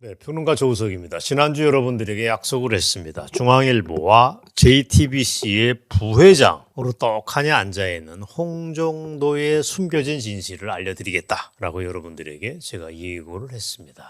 네, 평론가 조우석입니다. 지난주 여러분들에게 약속을 했습니다. 중앙일보와 JTBC의 부회장으로 떡하니 앉아있는 홍정도의 숨겨진 진실을 알려드리겠다라고 여러분들에게 제가 예고를 했습니다.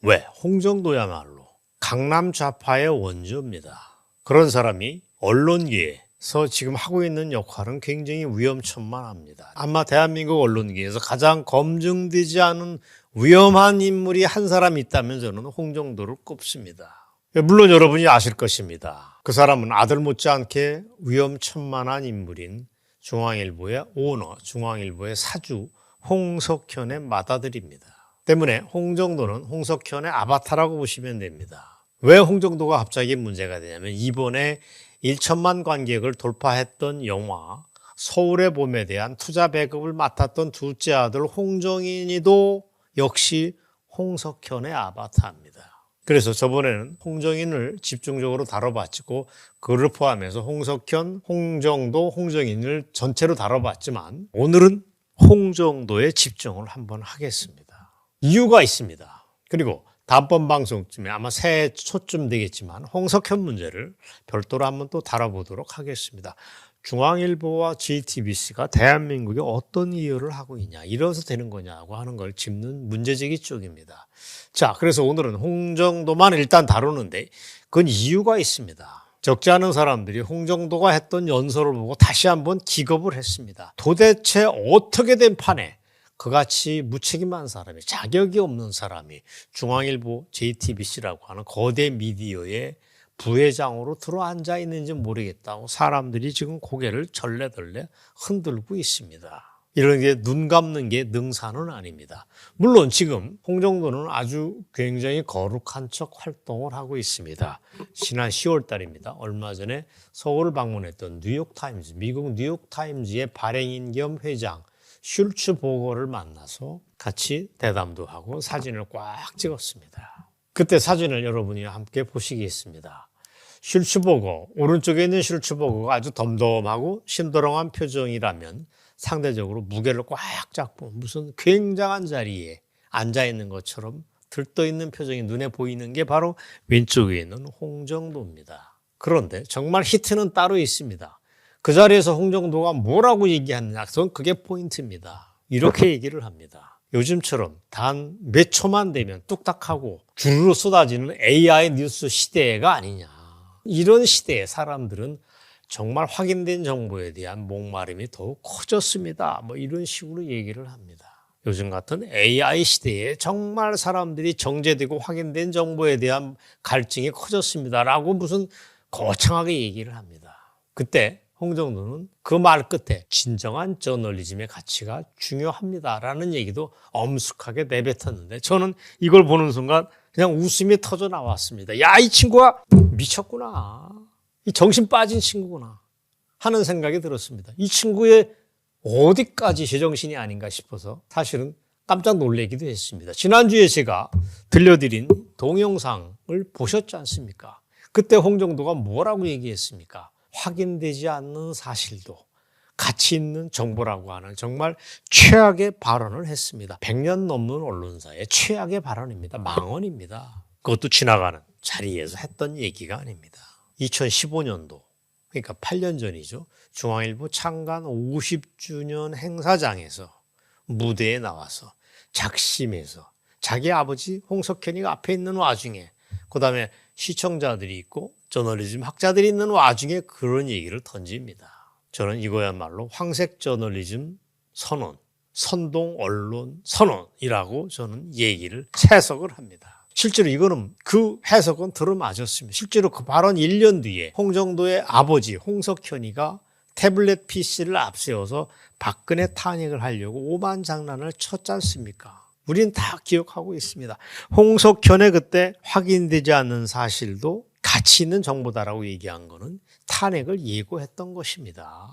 왜? 홍정도야말로 강남 좌파의 원조입니다. 그런 사람이 언론계에서 지금 하고 있는 역할은 굉장히 위험천만합니다. 아마 대한민국 언론계에서 가장 검증되지 않은 위험한 인물이 한 사람 있다면 저는 홍정도를 꼽습니다. 물론 여러분이 아실 것입니다. 그 사람은 아들 못지않게 위험천만한 인물인 중앙일보의 오너, 중앙일보의 사주 홍석현의 맏아들입니다. 때문에 홍정도는 홍석현의 아바타라고 보시면 됩니다. 왜 홍정도가 갑자기 문제가 되냐면 이번에 1천만 관객을 돌파했던 영화 서울의 봄에 대한 투자 배급을 맡았던 둘째 아들 홍정인이도 역시 홍석현의 아바타입니다. 그래서 저번에는 홍정인을 집중적으로 다뤄봤고 그를 포함해서 홍석현, 홍정도, 홍정인을 전체로 다뤄봤지만 오늘은 홍정도에 집중을 한번 하겠습니다. 이유가 있습니다. 그리고 다음번 방송쯤에 아마 새해 초쯤 되겠지만 홍석현 문제를 별도로 한번 또 다뤄보도록 하겠습니다. 중앙일보와 JTBC가 대한민국에 어떤 이유를 하고 있냐, 이래서 되는 거냐고 하는 걸 짚는 문제제기 쪽입니다. 자, 그래서 오늘은 홍정도만 일단 다루는데 그건 이유가 있습니다. 적지 않은 사람들이 홍정도가 했던 연설을 보고 다시 한번 기겁을 했습니다. 도대체 어떻게 된 판에 그같이 무책임한 사람이 자격이 없는 사람이 중앙일보 JTBC라고 하는 거대 미디어의 부회장으로 들어앉아 있는지 모르겠다고 사람들이 지금 고개를 절레절레 흔들고 있습니다. 이런 게 눈 감는 게 능사는 아닙니다. 물론 지금 홍정도는 아주 굉장히 거룩한 척 활동을 하고 있습니다. 지난 10월 달입니다. 얼마 전에 서울을 방문했던 뉴욕타임즈, 미국 뉴욕타임즈의 발행인 겸 회장 슐츠 보거를 만나서 같이 대담도 하고 사진을 꽉 찍었습니다. 그때 사진을 여러분이 함께 보시겠습니다. 슐츠버거, 오른쪽에 있는 슐츠버거가 아주 덤덤하고 심드렁한 표정이라면 상대적으로 무게를 꽉 잡고 무슨 굉장한 자리에 앉아 있는 것처럼 들떠 있는 표정이 눈에 보이는 게 바로 왼쪽에 있는 홍정도입니다. 그런데 정말 히트는 따로 있습니다. 그 자리에서 홍정도가 뭐라고 얘기하느냐, 그건 그게 포인트입니다. 이렇게 얘기를 합니다. 요즘처럼 단 몇 초만 되면 뚝딱하고 주르르 쏟아지는 AI 뉴스 시대가 아니냐. 이런 시대에 사람들은 정말 확인된 정보에 대한 목마름이 더욱 커졌습니다. 뭐 이런 식으로 얘기를 합니다. 요즘 같은 AI 시대에 정말 사람들이 정제되고 확인된 정보에 대한 갈증이 커졌습니다. 라고 무슨 거창하게 얘기를 합니다. 그때 홍정도는 그 말 끝에 진정한 저널리즘의 가치가 중요합니다라는 얘기도 엄숙하게 내뱉었는데 저는 이걸 보는 순간 그냥 웃음이 터져 나왔습니다. 야, 이 친구가 미쳤구나. 이 정신 빠진 친구구나. 하는 생각이 들었습니다. 이 친구의 어디까지 제정신이 아닌가 싶어서 사실은 깜짝 놀래기도 했습니다. 지난주에 제가 들려드린 동영상을 보셨지 않습니까? 그때 홍정도가 뭐라고 얘기했습니까? 확인되지 않는 사실도 가치 있는 정보라고 하는 정말 최악의 발언을 했습니다. 100년 넘는 언론사의 최악의 발언입니다. 망언입니다. 그것도 지나가는 자리에서 했던 얘기가 아닙니다. 2015년도, 그러니까 8년 전이죠. 중앙일보 창간 50주년 행사장에서 무대에 나와서 작심해서 자기 아버지 홍석현이가 앞에 있는 와중에 그 다음에 시청자들이 있고 저널리즘 학자들이 있는 와중에 그런 얘기를 던집니다. 저는 이거야말로 황색 저널리즘 선언, 선동 언론 선언이라고 저는 얘기를 해석을 합니다. 실제로 이거는 그 해석은 들어맞았습니다. 실제로 그 발언 1년 뒤에 홍정도의 아버지 홍석현이가 태블릿 PC를 앞세워서 박근혜 탄핵을 하려고 오만 장난을 쳤지 않습니까? 우리는 다 기억하고 있습니다. 홍석현의 그때 확인되지 않는 사실도 가치 있는 정보다라고 얘기한 거는 탄핵을 예고했던 것입니다.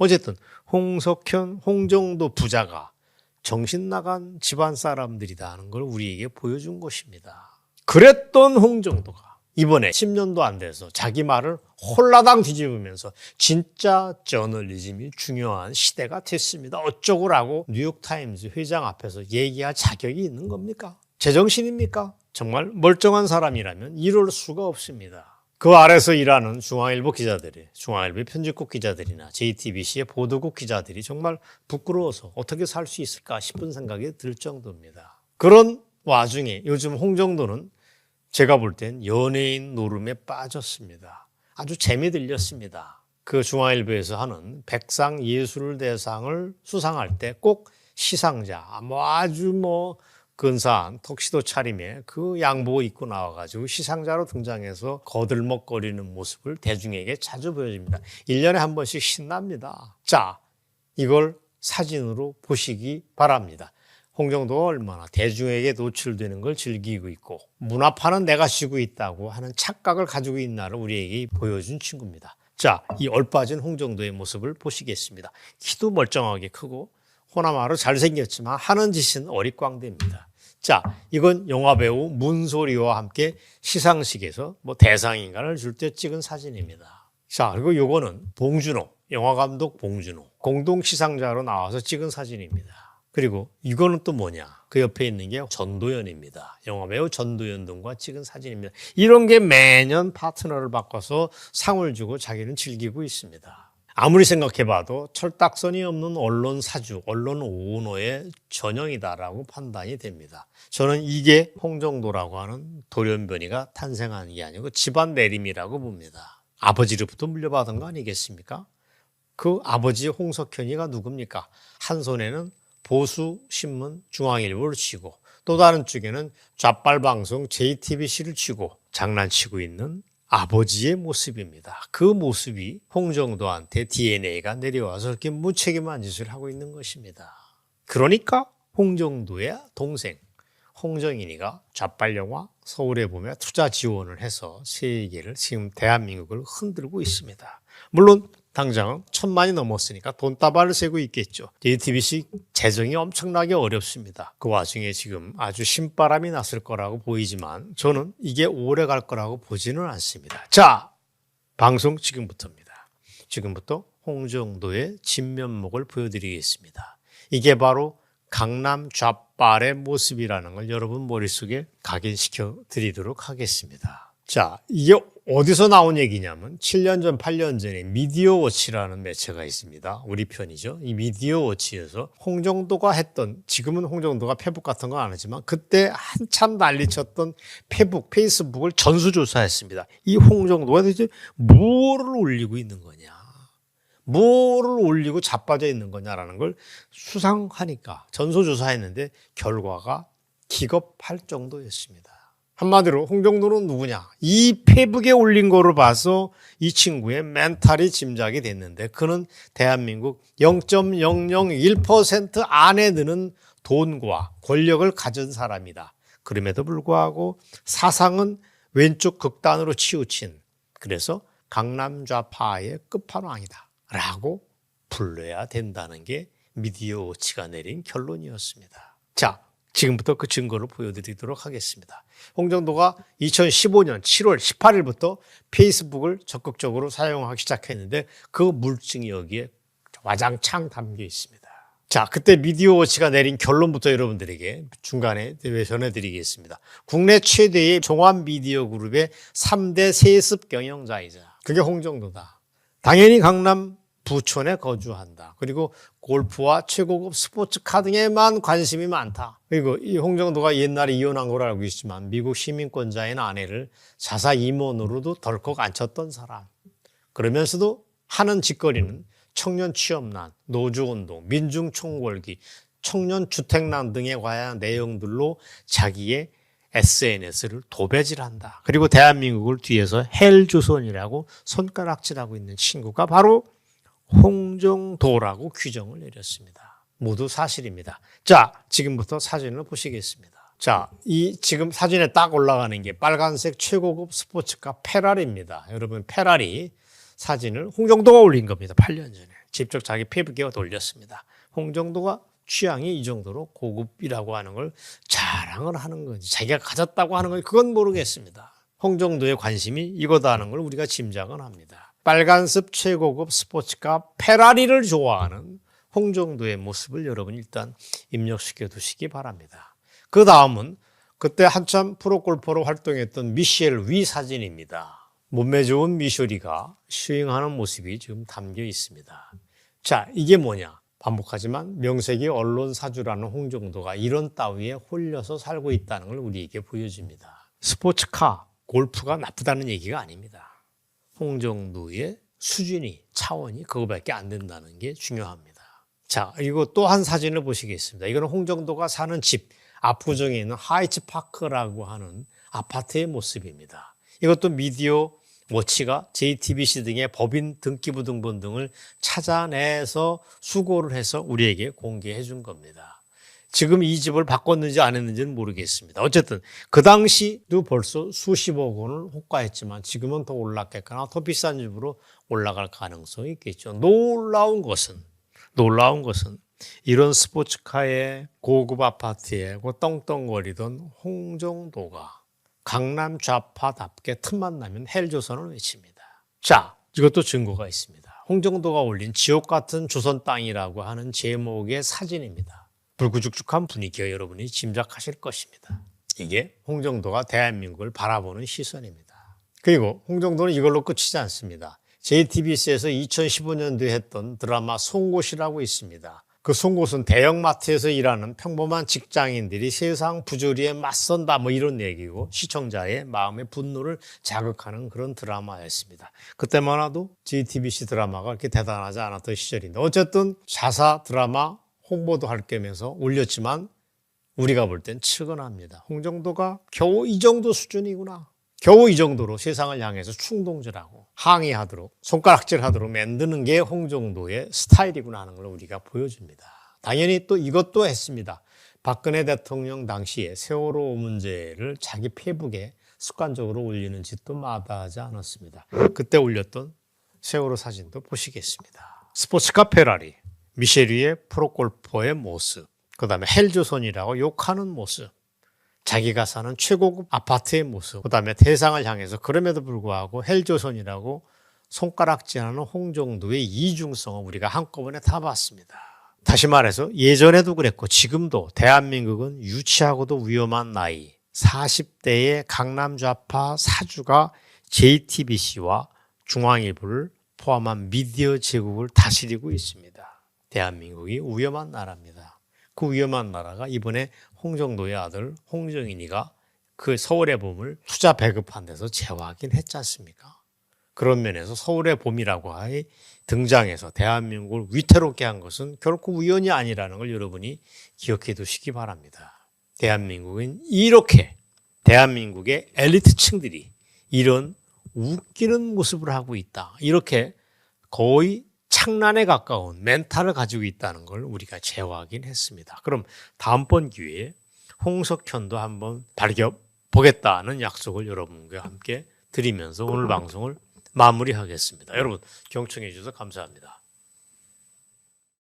어쨌든 홍석현, 홍정도 부자가 정신 나간 집안 사람들이다 하는 걸 우리에게 보여준 것입니다. 그랬던 홍정도가 이번에 10년도 안 돼서 자기 말을 홀라당 뒤집으면서 진짜 저널리즘이 중요한 시대가 됐습니다. 어쩌고라고 뉴욕타임즈 회장 앞에서 얘기할 자격이 있는 겁니까? 제정신입니까? 정말 멀쩡한 사람이라면 이럴 수가 없습니다. 그 아래서 일하는 중앙일보 기자들이, 중앙일보 편집국 기자들이나 JTBC의 보도국 기자들이 정말 부끄러워서 어떻게 살 수 있을까 싶은 생각이 들 정도입니다. 그런 와중에 요즘 홍정도는 제가 볼 땐 연예인 노름에 빠졌습니다. 아주 재미 들렸습니다. 그 중앙일보에서 하는 백상 예술 대상을 수상할 때 꼭 시상자, 뭐 아주 뭐 근사한 턱시도 차림에 그 양복 입고 나와가지고 시상자로 등장해서 거들먹거리는 모습을 대중에게 자주 보여줍니다. 1년에 한 번씩 신납니다. 자, 이걸 사진으로 보시기 바랍니다. 홍정도가 얼마나 대중에게 노출되는 걸 즐기고 있고 문화파는 내가 쉬고 있다고 하는 착각을 가지고 있나를 우리에게 보여준 친구입니다. 자, 이 얼빠진 홍정도의 모습을 보시겠습니다. 키도 멀쩡하게 크고 호남아로 잘생겼지만 하는 짓은 어릿광대입니다. 자, 이건 영화배우 문소리와 함께 시상식에서 뭐 대상인가를 줄 때 찍은 사진입니다. 자, 그리고 요거는 봉준호, 영화감독 봉준호, 공동 시상자로 나와서 찍은 사진입니다. 그리고 이거는 또 뭐냐? 그 옆에 있는 게 전도연입니다. 영화배우 전도연 등과 찍은 사진입니다. 이런 게 매년 파트너를 바꿔서 상을 주고 자기는 즐기고 있습니다. 아무리 생각해봐도 철딱선이 없는 언론 사주, 언론 오너의 전형이다라고 판단이 됩니다. 저는 이게 홍정도라고 하는 돌연변이가 탄생한 게 아니고 집안 내림이라고 봅니다. 아버지로부터 물려받은 거 아니겠습니까? 그 아버지 홍석현이가 누굽니까? 한 손에는 보수 신문 중앙일보를 치고 또 다른 쪽에는 좌빨 방송 JTBC를 치고 장난치고 있는 아버지의 모습입니다. 그 모습이 홍정도한테 DNA가 내려와서 이렇게 무책임한 짓을 하고 있는 것입니다. 그러니까 홍정도의 동생 홍정인이가 좌빨 영화 서울에 보면 투자 지원을 해서 세계를 지금 대한민국을 흔들고 있습니다. 물론 당장 천만이 넘었으니까 돈다발을 세고 있겠죠. JTBC 재정이 엄청나게 어렵습니다. 그 와중에 지금 아주 신바람이 났을 거라고 보이지만 저는 이게 오래 갈 거라고 보지는 않습니다. 자, 방송 지금부터입니다. 지금부터 홍정도의 진면목을 보여드리겠습니다. 이게 바로 강남 좌빨의 모습이라는 걸 여러분 머릿속에 각인시켜 드리도록 하겠습니다. 자, 이게 어디서 나온 얘기냐면 7년 전, 8년 전에 미디어 워치라는 매체가 있습니다. 우리 편이죠. 이 미디어 워치에서 홍정도가 했던 지금은 홍정도가 페북 같은 건안 하지만 그때 한참 난리쳤던 페북, 페이스북을 전수조사했습니다. 이 홍정도가 도대체 뭐를 올리고 있는 거냐. 뭐를 올리고 자빠져 있는 거냐라는 걸 수상하니까 전수조사했는데 결과가 기겁할 정도였습니다. 한마디로 홍정도는 누구냐? 이 페북에 올린 거로 봐서 이 친구의 멘탈이 짐작이 됐는데 그는 대한민국 0.001% 안에 드는 돈과 권력을 가진 사람이다. 그럼에도 불구하고 사상은 왼쪽 극단으로 치우친 그래서 강남 좌파의 끝판왕이다. 라고 불러야 된다는 게 미디어 워치가 내린 결론이었습니다. 자, 지금부터 그 증거를 보여드리도록 하겠습니다. 홍정도가 2015년 7월 18일부터 페이스북을 적극적으로 사용하기 시작했는데 그 물증이 여기에 와장창 담겨 있습니다. 자, 그때 미디어워치가 내린 결론부터 여러분들에게 중간에 전해드리겠습니다. 국내 최대의 종합 미디어 그룹의 3대 세습 경영자이자 그게 홍정도다. 당연히 강남 부촌에 거주한다. 그리고 골프와 최고급 스포츠카 등에만 관심이 많다. 그리고 이 홍정도가 옛날에 이혼한 걸 알고 있지만 미국 시민권자인 아내를 자사 임원으로도 덜컥 앉혔던 사람. 그러면서도 하는 짓거리는 청년 취업난, 노조운동, 민중총궐기, 청년 주택난 등에 관한 내용들로 자기의 SNS를 도배질한다. 그리고 대한민국을 뒤에서 헬조선이라고 손가락질하고 있는 친구가 바로 홍정도라고 규정을 내렸습니다. 모두 사실입니다. 자, 지금부터 사진을 보시겠습니다. 자, 이 지금 사진에 딱 올라가는 게 빨간색 최고급 스포츠카 페라리입니다. 여러분, 페라리 사진을 홍정도가 올린 겁니다. 8년 전에. 직접 자기 페북에 돌렸습니다. 홍정도가 취향이 이 정도로 고급이라고 하는 걸 자랑을 하는 건지 자기가 가졌다고 하는 건지 그건 모르겠습니다. 홍정도의 관심이 이거다 하는 걸 우리가 짐작은 합니다. 빨간습 최고급 스포츠카 페라리를 좋아하는 홍정도의 모습을 여러분 일단 입력시켜 두시기 바랍니다. 그 다음은 그때 한참 프로골퍼로 활동했던 미셸 위 사진입니다. 몸매 좋은 미셸이가 스윙하는 모습이 지금 담겨 있습니다. 자, 이게 뭐냐? 반복하지만 명색이 언론 사주라는 홍정도가 이런 따위에 홀려서 살고 있다는 걸 우리에게 보여줍니다. 스포츠카, 골프가 나쁘다는 얘기가 아닙니다. 홍정도의 수준이, 차원이 그거밖에 안 된다는 게 중요합니다. 자, 그리고 또 한 사진을 보시겠습니다. 이거는 홍정도가 사는 집, 압구정에 있는 하이츠 파크라고 하는 아파트의 모습입니다. 이것도 미디어 워치가 JTBC 등의 법인 등기부 등본 등을 찾아내서 수고를 해서 우리에게 공개해 준 겁니다. 지금 이 집을 바꿨는지 안 했는지는 모르겠습니다. 어쨌든 그 당시도 벌써 수십억 원을 호가했지만 지금은 더 올랐겠거나 더 비싼 집으로 올라갈 가능성이 있겠죠. 놀라운 것은 놀라운 것은 이런 스포츠카의 고급 아파트에 그 떵떵거리던 홍정도가 강남 좌파답게 틈만 나면 헬조선을 외칩니다. 자, 이것도 증거가 있습니다. 홍정도가 올린 지옥 같은 조선 땅이라고 하는 제목의 사진입니다. 불구죽죽한 분위기가 여러분이 짐작하실 것입니다. 이게 홍정도가 대한민국을 바라보는 시선입니다. 그리고 홍정도는 이걸로 끝이지 않습니다. JTBC에서 2015년도에 했던 드라마 송곳이라고 있습니다. 그 송곳은 대형마트에서 일하는 평범한 직장인들이 세상 부조리에 맞선다 뭐 이런 얘기고 시청자의 마음의 분노를 자극하는 그런 드라마였습니다. 그때만 해도 JTBC 드라마가 그렇게 대단하지 않았던 시절인데 어쨌든 자사 드라마 홍보도 할 겸해서 올렸지만 우리가 볼 땐 측은합니다. 홍정도가 겨우 이 정도 수준이구나. 겨우 이 정도로 세상을 향해서 충동질하고 항의하도록 손가락질하도록 만드는 게 홍정도의 스타일이구나 하는 걸 우리가 보여줍니다. 당연히 또 이것도 했습니다. 박근혜 대통령 당시에 세월호 문제를 자기 페이북에 습관적으로 올리는 짓도 마다하지 않았습니다. 그때 올렸던 세월호 사진도 보시겠습니다. 스포츠카 페라리, 미쉐리의 프로골퍼의 모습, 그 다음에 헬조선이라고 욕하는 모습, 자기가 사는 최고급 아파트의 모습, 그 다음에 대상을 향해서 그럼에도 불구하고 헬조선이라고 손가락질하는 홍정도의 이중성을 우리가 한꺼번에 다 봤습니다. 다시 말해서 예전에도 그랬고 지금도 대한민국은 유치하고도 위험한 나이 40대의 강남 좌파 사주가 JTBC와 중앙일보를 포함한 미디어 제국을 다스리고 있습니다. 대한민국이 위험한 나라입니다. 그 위험한 나라가 이번에 홍정도의 아들 홍정인이가 그 서울의 봄을 투자 배급한 데서 제어하긴 했지 않습니까? 그런 면에서 서울의 봄이라고 하여 등장해서 대한민국을 위태롭게 한 것은 결코 우연이 아니라는 걸 여러분이 기억해 두시기 바랍니다. 대한민국은 이렇게 대한민국의 엘리트층들이 이런 웃기는 모습을 하고 있다. 이렇게 거의 창란에 가까운 멘탈을 가지고 있다는 걸 우리가 제어하긴 했습니다. 그럼 다음번 기회에 홍석현도 한번 발견 보겠다는 약속을 여러분과 함께 드리면서 오늘 방송을 마무리하겠습니다. 여러분 경청해 주셔서 감사합니다.